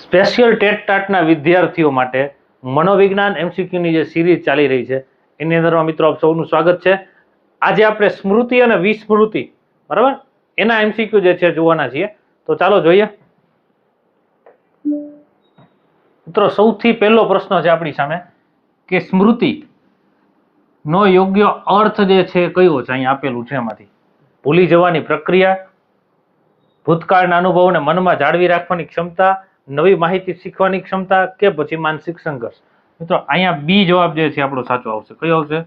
Special TET ટાટના વિદ્યાર્થીઓ માટે મનોવિજ્ઞાન એમસીક્યુની જે સિરીઝ ચાલી રહી છે, એની અંદરમાં મિત્રો આપ સૌનું સ્વાગત છે. આજે આપણે સ્મૃતિ અને વિસ્મૃતિ, બરાબર? એના એમસીક્યુ જે છે જોવાના છીએ. તો ચાલો જોઈએ. મિત્રો, સૌથી પહેલો પ્રશ્ન છે આપણી સામે કે સ્મૃતિ નો યોગ્ય અર્થ જે છે કયો છે? અહીં આપેલું છે એમાંથી. ભૂલી જવાની પ્રક્રિયા, ભૂતકાળના અનુભવને મનમાં જાળવી રાખવાની ક્ષમતા નવી માહિતી શીખવાની ક્ષમતા કે પછી માનસિક સંઘર્ષ? મિત્રો, અહીંયા બી જવાબ જે છે આપણો સાચો આવશે. કયો આવશે?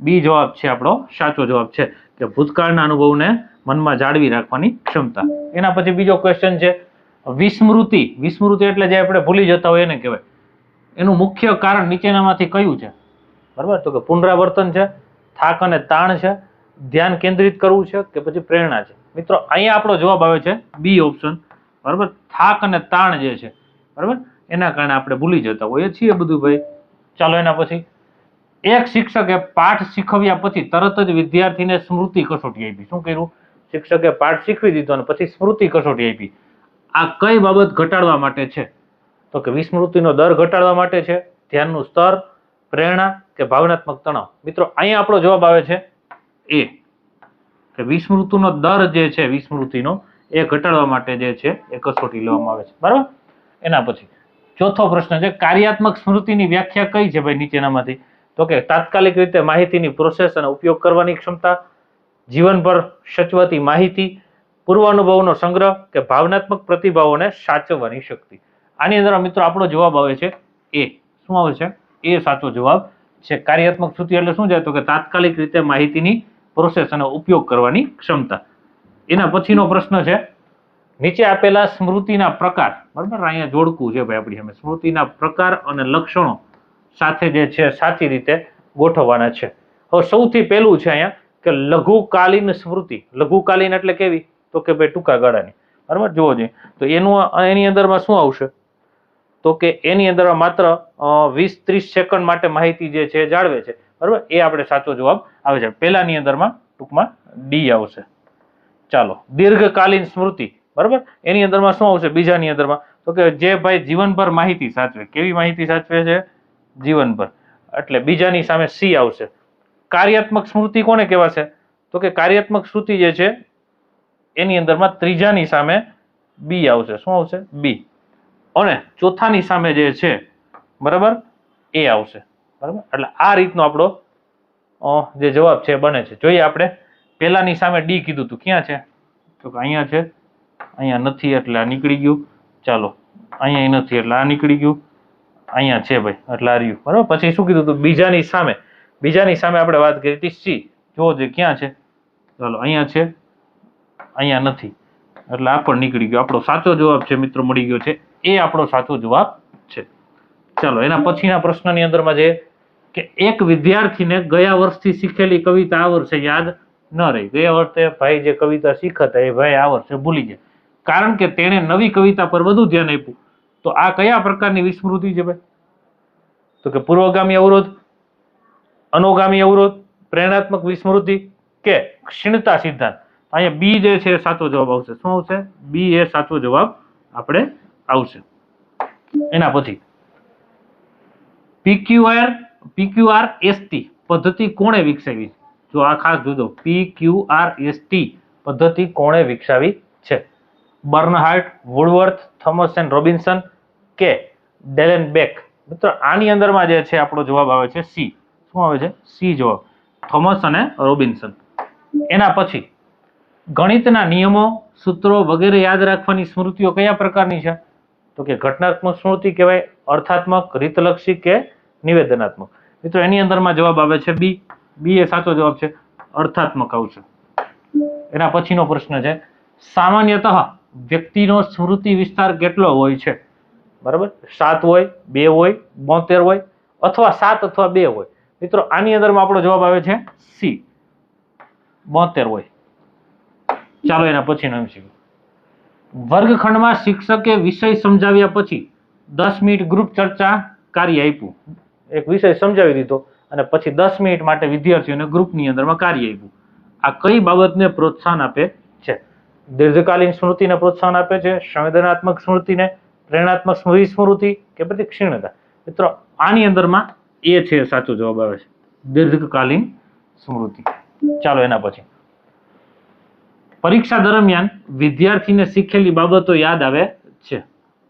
બી જવાબ છે આપણો સાચો જવાબ છે કે ભૂતકાળના અનુભવને મનમાં જાળવી રાખવાની ક્ષમતા. એના પછી બીજો ક્વેશ્ચન છે વિસ્મૃતિ. વિસ્મૃતિ એટલે જે આપણે ભૂલી જતા હોય એને કહેવાય. એનું મુખ્ય કારણ નીચેનામાંથી કયું છે? બરાબર? તો કે પુનરાવર્તન છે, થાક અને તાણ છે, ધ્યાન કેન્દ્રિત કરવું છે કે પછી પ્રેરણા છે. મિત્રો, અહીંયા આપણો જવાબ આવે છે બી ઓપ્શન બરાબર? થાક અને તાણ જે છે, બરાબર? એના કારણે આપણે ભૂલી જતા હોઈએ છીએ બધું ભાઈ. ચાલો એના પછી. એક શિક્ષકે પાઠ શીખવ્યા પછી તરત જ વિદ્યાર્થીને સ્મૃતિ કસોટી આપી. શું કર્યું? શિક્ષકે પાઠ શીખવી દીધો અને પછી સ્મૃતિ કસોટી આપી. આ કઈ બાબત ઘટાડવા માટે છે? તો કે વિસ્મૃતિનો દર ઘટાડવા માટે છે, ધ્યાનનું સ્તર, પ્રેરણા કે ભાવનાત્મક તણાવ? મિત્રો, અહીંયા આપણો જવાબ આવે છે એ. કે વિસ્મૃતિનો દર જે છે, વિસ્મૃતિનો એ ઘટાડવા માટે જે છે, એ કસોટી લેવામાં આવે છે. બરાબર? એના પછી, ચોથો પ્રશ્ન છે, કાર્યાત્મક સ્મૃતિની વ્યાખ્યા કઈ છે ભાઈ નીચેનામાંથી? તો કે તાત્કાલિક રીતે માહિતીની પ્રોસેસ અને ઉપયોગ કરવાની ક્ષમતા, જીવનભર સચવાતી માહિતી, પૂર્વાનુભવનો સંગ્રહ કે ભાવનાત્મક પ્રતિભાવોને સાચવવાની શક્તિ. આની અંદર મિત્રો આપણો જવાબ આવે છે એ. શું આવે છે? એ સાચો જવાબ છે. કાર્યાત્મક સ્મૃતિ એટલે શું છે? તો કે તાત્કાલિક રીતે માહિતીની પ્રોસેસ અને ઉપયોગ કરવાની ક્ષમતા. એના પછીનો પ્રશ્ન છે. નીચે આપેલા સ્મૃતિના પ્રકાર, બરાબર? અહીંયા જોડકું છે ભાઈ આપણી સામે. સ્મૃતિના પ્રકાર અને લક્ષણો સાથે જે છે, સાચી રીતે ગોઠવવાના છે. હવે સૌથી પહેલું છે અહીંયા કે લઘુકાલીન સ્મૃતિ. લઘુકાલીન એટલે કેવી? તો કે ભાઈ ટૂંકા ગાળાની. બરાબર? જોવો જોઈએ તો એનું એની અંદરમાં શું આવશે? તો કે એની અંદર માત્ર વીસ ત્રીસ સેકન્ડ માટે માહિતી જે છે જાળવે છે. બરાબર? એ આપણે સાચો જવાબ આવે છે. પહેલાની અંદરમાં ટૂંકમાં ડી આવશે. ચાલો, દીર્ઘકાલીન સ્મૃતિ, બરાબર? એની અંદરમાં શું આવશે? બીજાની અંદરમાં. તો કે જે ભાઈ જીવનભર માહિતી સાચવે. કેવી માહિતી સાચવે છે? જીવનભર. એટલે બીજાની સામે સી આવશે. કાર્યાત્મક સ્મૃતિ કોને કહેવાશે તો કે કાર્યાત્મક સ્મૃતિ જે છે, એની અંદરમાં ત્રીજાની સામે બી આવશે. શું આવશે? બી. અને ચોથાની સામે જે છે, બરાબર? એ આવશે. બરાબર? એટલે આ રીતનો આપણો જે જવાબ છે બને છે. જોઈએ આપણે. પહેલાની સામે ડી કીધું હતું ક્યાં છે? તો કે અહીંયા છે. અહીંયા નથી એટલે આ નીકળી ગયું. ચાલો, અહીંયા નથી એટલે આ નીકળી ગયું. અહીંયા છે ભાઈ, એટલે આ રહ્યું. બરાબર? પછી શું કીધું હતું બીજાની સામે. બીજાની સામે આપણે વાત કરી હતી સી. જો જે ક્યાં છે. ચાલો, અહીંયા છે. અહીંયા નથી. એટલે આ પણ નીકળી ગયો. આપણો સાચો જવાબ છે મિત્રો, મળી ગયો છે. એ આપણો સાચો જવાબ છે. ચાલો, એના પછીના પ્રશ્નની અંદરમાં જે કે એક વિદ્યાર્થીને ગયા વર્ષથી શીખેલી કવિતા આ વર્ષે યાદ ન રહી. ગયા વર્ષે ભાઈ જે કવિતા શીખતા એ ભાઈ આ વર્ષે ભૂલી ગયા. કારણ કે તેણે નવી કવિતા પર વધુ ધ્યાન આપ્યું. તો આ કયા પ્રકારની વિસ્મૃતિ છે ભાઈ? તો કે પૂર્વગામી અવરોધ, અનુગામી અવરોધ, પ્રેરણાત્મક વિસ્મૃતિ કે ક્ષીણતા સિદ્ધાંત? અહીંયા બી જે છે સાચો જવાબ આવશે. શું આવશે? બી એ સાચો જવાબ આપણે આવશે. એના પછી. પીક્યુઆર પીક્યુઆર એસટી પદ્ધતિ કોણે વિકસાવી? જો આ ખાસ જોજો. એસ ટી પદ્ધતિ કોણે વિકસાવી છે? Bernhardt, Woodworth, Thomas and Robinson કે ડેલેન બેક? મિત્રો, આની અંદરમાં જે છે આપણો જવાબ આવે છે સી. શું આવે છે? સી જવાબ. થોમસ અને રોબિન્સન. એના પછી, ગણિતના નિયમો, સૂત્રો વગેરે યાદ રાખવાની સ્મૃતિઓ કયા પ્રકારની છે? તો કે ઘટનાત્મક સ્મૃતિ કહેવાય, અર્થાત્મક, રીતલક્ષી કે નિવેદનાત્મક. મિત્રો, એની અંદરમાં જવાબ આવે છે બી. બી એ સાચો જવાબ છે, અર્થાત્મક આવશે. એના પછીનો પ્રશ્ન છે, સામાન્યતઃ વ્યક્તિનો સ્મૃતિ વિસ્તાર કેટલો હોય છે? બરાબર? સાત હોય, બે હોય, બોતેર હોય, અથવા સાત અથવા બે હોય. મિત્રો, આની અંદરમાં આપણો જવાબ આવે છે સી. બોતેર હોય. ચાલો એના પછીનો એમ વર્ગખંડમાં શિક્ષકે વિષય સમજાવ્યા પછી દસ મિનિટ ગ્રુપ ચર્ચા કાર્ય આપ્યું. એક વિષય સમજાવી દીધો. અને પછી દસ મિનિટ માટે વિદ્યાર્થીઓને ગ્રુપની અંદરમાં કાર્ય આપ્યું. આ કઈ બાબતને પ્રોત્સાહન આપે છે? દીર્ઘકાલીન સ્મૃતિને પ્રોત્સાહન આપે છે? સંવેદનાત્મક સ્મૃતિને? પ્રેરણાત્મક વિસ્મૃતિ કે પછી ક્ષીણતા? મિત્રો, આની અંદરમાં એ છે સાચો જવાબ આવે છે. દીર્ઘકાલીન સ્મૃતિ. ચાલો એના પછી. પરીક્ષા દરમિયાન વિદ્યાર્થીને શીખેલી બાબતો યાદ આવે છે.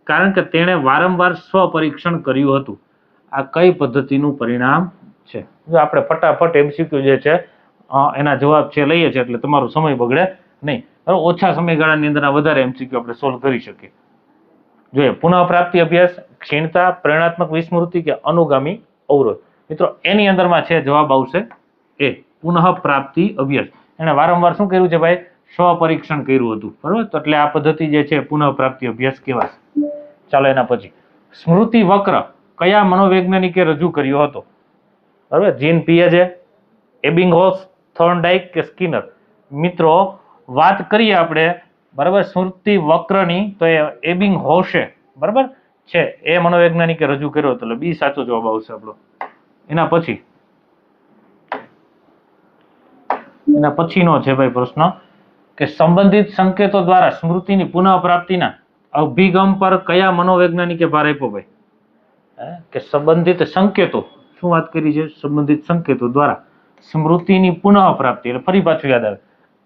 કારણ કે તેણે વારંવાર સ્વ પરીક્ષણ કર્યું હતું. આ કઈ પદ્ધતિનું પરિણામ છે. જો આપણે ફટાફટ એમસીક્યુ જે છે એના જવાબ છે લઈએ છીએ એટલે તમારો સમય બગડે નહીં. ઓછા સમયગાળાની અંદર વધારે એમસીક્યુ આપણે સોલ્વ કરી શકીએ. જોઈએ, પુનઃપ્રાપ્તિ અભ્યાસ, ક્ષીણતા, પ્રેરણાત્મક વિસ્મૃતિ કે અનુગામી અવરોધ. મિત્રો, એની અંદરમાં છે જવાબ આવશે એ, પુનઃપ્રાપ્તિ અભ્યાસ. એણે વારંવાર શું કર્યું છે ભાઈ? સ્વપરીક્ષણ કર્યું હતું. બરોબર? તો એટલે આ પદ્ધતિ જે છે પુનઃપ્રાપ્તિ અભ્યાસ કહેવાશે. ચાલો એના પછી. સ્મૃતિ વક્ર કયા મનોવૈજ્ઞાનિકે રજૂ કર્યો હતો? બરાબર? જીન પિયજે એબિંગહોસ થોર્નડાઇક કે સ્કિનર. મિત્રો, વાત કરીએ આપણે, બરાબર, સ્મૃતિ વક્રની, તો એ એબિંગ હોશે, બરાબર? છે, એ મનોવૈજ્ઞાનિકે રજૂ કર્યો હતો, એટલે બી સાચો જવાબ આવશે આપણો. એના પછી? એના પછીનો છે ભાઈ પ્રશ્ન, કે સંબંધિત સંકેતો દ્વારા સ્મૃતિની પુનઃપ્રાપ્તિના અભિગમ પર કયા મનોવૈજ્ઞાનિકે ભાર આપ્યો ભાઈ? કે સંબંધિત સંકેતો શું વાત કરી છે? સંબંધિત સંકેતો દ્વારા સ્મૃતિની પુનઃપ્રાપ્તિ. એટલે ફરી પાછું યાદ આવે.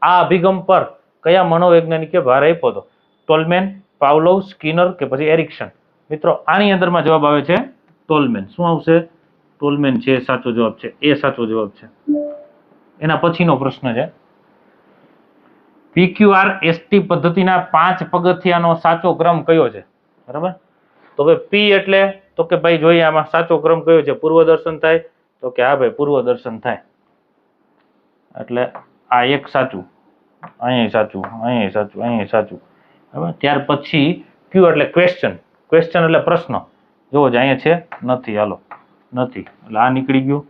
આ અભિગમ પર કયા મનોવૈજ્ઞાનિકે ભાર આપ્યો હતો? ટોલમેન, પાવલોવ, સ્કિનર કે પછી એરિક્સન મિત્રો, આની અંદરમાં જવાબ આવે છે ટોલમેન. શું આવશે? ટોલમેન છે એ સાચો જવાબ છે. એ સાચો જવાબ છે. એના પછીનો પ્રશ્ન છે. પીક્યુઆર એસટી પદ્ધતિના પાંચ પગથિયાનો સાચો ક્રમ કયો છે? બરાબર? તો હવે પી એટલે તો કે ભાઈ જોઈએ, આમાં સાચો ક્રમ કયો છે? પૂર્વ દર્શન થાય તો કે હા ભાઈ, પૂર્વ દર્શન થાય. એટલે આ એક સાચું અહીંયા સાચું અહીંયા સાચું અહીંયા સાચું. બરાબર? ત્યાર પછી ક્યુ એટલે ક્વેશ્ચન ક્વેશ્ચન એટલે પ્રશ્ન. જોવો જ અહીંયા છે, નથી, હાલો. નથી. એટલે આ નીકળી ગયું,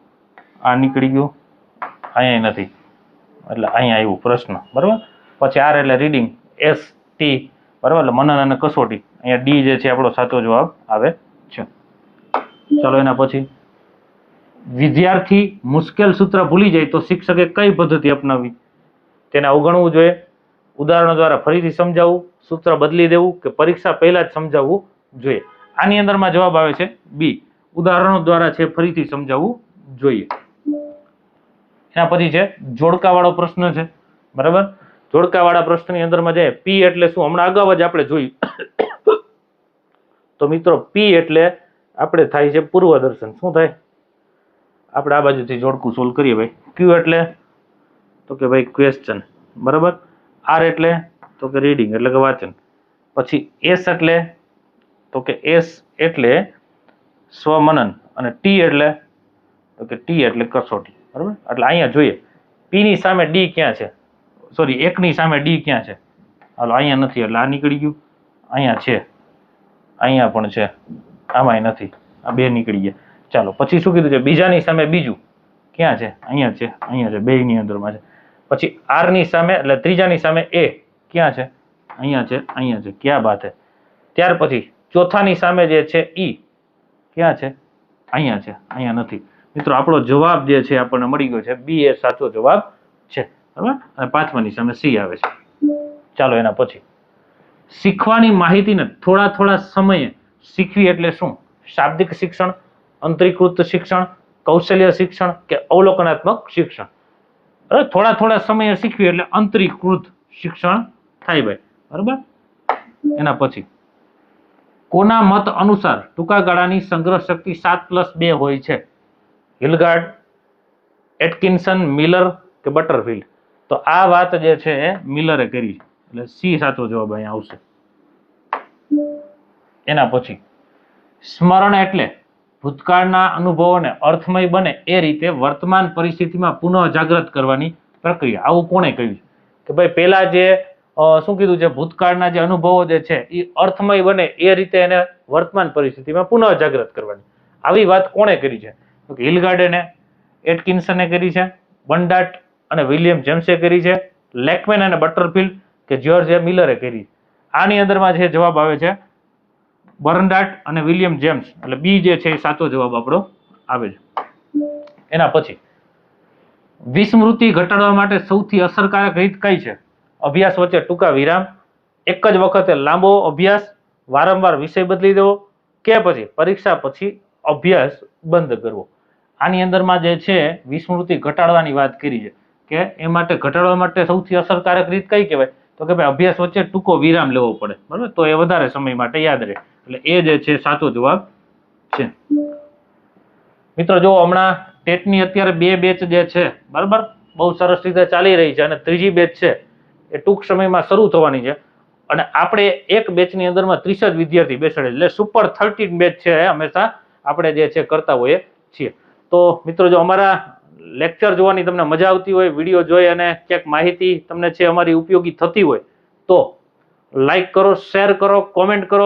આ નીકળી ગયું, અહીંયા નથી. એટલે અહીંયા આવ્યું પ્રશ્ન. બરાબર? પછી આર એટલે રીડિંગ એસ ટી બરાબર? એટલે મનન અને કસોટી. અહીંયા ડી જે છે, આપણો સાચો જવાબ આવે છે. ચાલો એના પછી. વિદ્યાર્થી મુશ્કેલ સૂત્ર ભૂલી જાય તો શિક્ષકે કઈ પદ્ધતિ અપનાવી તેને અવગણવું જોઈએ. ઉદાહરણો દ્વારા ફરીથી સમજાવવું સૂત્ર બદલી દેવું કે પરીક્ષા પહેલા જ સમજાવવું જોઈએ. આની અંદરમાં જવાબ આવે છે બી ઉદાહરણો દ્વારા છે ફરીથી સમજાવવું જોઈએ. એના પછી છે, જોડકાવાળો પ્રશ્ન છે. બરાબર? જોડકાવાળા પ્રશ્નની અંદરમાં જાય પી એટલે શું? હમણાં અગાઉ જ આપણે જોયું. તો મિત્રો પી એટલે આપણે થાય છે પૂર્વ દર્શન શું થાય? આપણે આ બાજુથી જોડકું સોલ્વ કરીએ ભાઈ. ક્યુ એટલે? તો કે ભાઈ ક્વેશ્ચન બરાબર? આર એટલે? તો કે રીડિંગ એટલે કે વાંચન. પછી એસ એટલે? તો કે એસ એટલે સ્વમનન. અને ટી એટલે? તો કે ટી એટલે કસોટી. બરાબર? એટલે અહીંયા જોઈએ. પીની સામે ડી ક્યાં છે? સોરી એકની સામે ડી ક્યાં છે? હાલો, અહીંયા નથી, એટલે આ નીકળી ગયું. અહીંયા છે. અહીંયા પણ છે. આમાંય નથી. આ બે નીકળી ગયા. ચાલો, પછી શું કીધું છે? બીજાની સામે બીજું. ક્યાં છે? અહીંયા છે. અહીંયા છે. બેયની અંદરમાં છે. પછી આરની સામે, એટલે ત્રીજાની સામે એ. ક્યાં છે? અહીંયા છે અહીંયા છે. ક્યાં બાત છે ત્યાર પછી ચોથાની સામે જે છે ઈ. ક્યાં છે? અહીંયા છે. અહીંયા નથી. મિત્રો, આપણો જવાબ જે છે આપણને મળી ગયો છે. બી એ સાચો જવાબ છે. બરાબર? અને પાંચમાની સામે સી આવે છે. ચાલો, એના પછી. શીખવાની માહિતીને થોડા થોડા સમયે શીખવી એટલે શું? શાબ્દિક શિક્ષણ, અંતરીકૃત શિક્ષણ, કૌશલ્ય શિક્ષણ કે અવલોકનાત્મક શિક્ષણ? બરાબર થોડા થોડા સમયે શીખવી એટલે અંતરીકૃત શિક્ષણ થાય ભાઈ. બરાબર? એના પછી. કોના મત અનુસાર ટૂંકા ગાળાની સંગ્રહ શક્તિ સાત પ્લસ બે હોય છે? હિલગાર્ડ, એટકિન્સન, મિલર કે બટરફિલ્ડ? તો આ વાત જે છે એ મિલરે કરી એટલે સી સાચો જવાબ અહીંયા આવશે. એના પછી. સ્મરણ એટલે ભૂતકાળના અનુભવોને અર્થમય બને એ રીતે વર્તમાન પરિસ્થિતિમાં પુનઃ જાગૃત કરવાની પ્રક્રિયા. આવું કોણે કહ્યું કે ભાઈ પહેલા જે શું કીધું છે? ભૂતકાળના જે અનુભવો જે છે એ અર્થમય બને એ રીતે એને વર્તમાન પરિસ્થિતિમાં પુનઃ જાગૃત કરવાની. આવી વાત કોણે કરી છે? તો કે હિલગાર્ડને એટકિન્સને કરી છે, બંડાટ અને વિલિયમ જેમ્સે કરી છે, લેકમેન અને બટરફિલ્ડ કે જ્યોર્જ એ મિલરે કરી આની અંદરમાં જે જવાબ આવે છે બર્નડાટ અને વિલિયમ જેમ્સ. એટલે બી જે છે એ સાચો જવાબ આપણો આવે છે. એના પછી, વિસ્મૃતિ ઘટાડવા માટે સૌથી અસરકારક રીત કઈ છે? અભ્યાસ વચ્ચે ટૂંકા વિરામ, એક જ વખતે લાંબો અભ્યાસ, વારંવાર વિષય બદલી દેવો, કે પછી પરીક્ષા પછી અભ્યાસ બંધ કરવો. આની અંદરમાં જે છે, વિસ્મૃતિ ઘટાડવાની વાત કરી છે, કે એ માટે ઘટાડવા માટે સૌથી અસરકારક રીત કઈ કહેવાય? તો કે ભાઈ અભ્યાસ વચ્ચે ટૂંકો વિરામ લેવો પડે, બરાબર? તો એ વધારે સમય માટે યાદ રહે. એટલે એ જે છે સાચો જવાબ છે. મિત્રો, જો હમણાં ટેટની અત્યારે બે બેચ જે છે, બરાબર? બહુ સરસ રીતે ચાલી રહી છે અને ત્રીજી બેચ છે, એ ટૂંક સમયમાં શરૂ થવાની છે. અને આપણે એક બેચની અંદરમાં ત્રીસ જ વિદ્યાર્થી બેસાડે એટલે સુપર થર્ટીન બેચ છે હંમેશા આપણે જે છે કરતા હોઈએ છીએ. તો મિત્રો, જો અમારા લેક્ચર જોવાની તમને મજા આવતી હોય વીડિયો જોઈ અને ક્યાંક માહિતી તમને છે, અમારી ઉપયોગી થતી હોય, તો લાઈક કરો શેર કરો કોમેન્ટ કરો.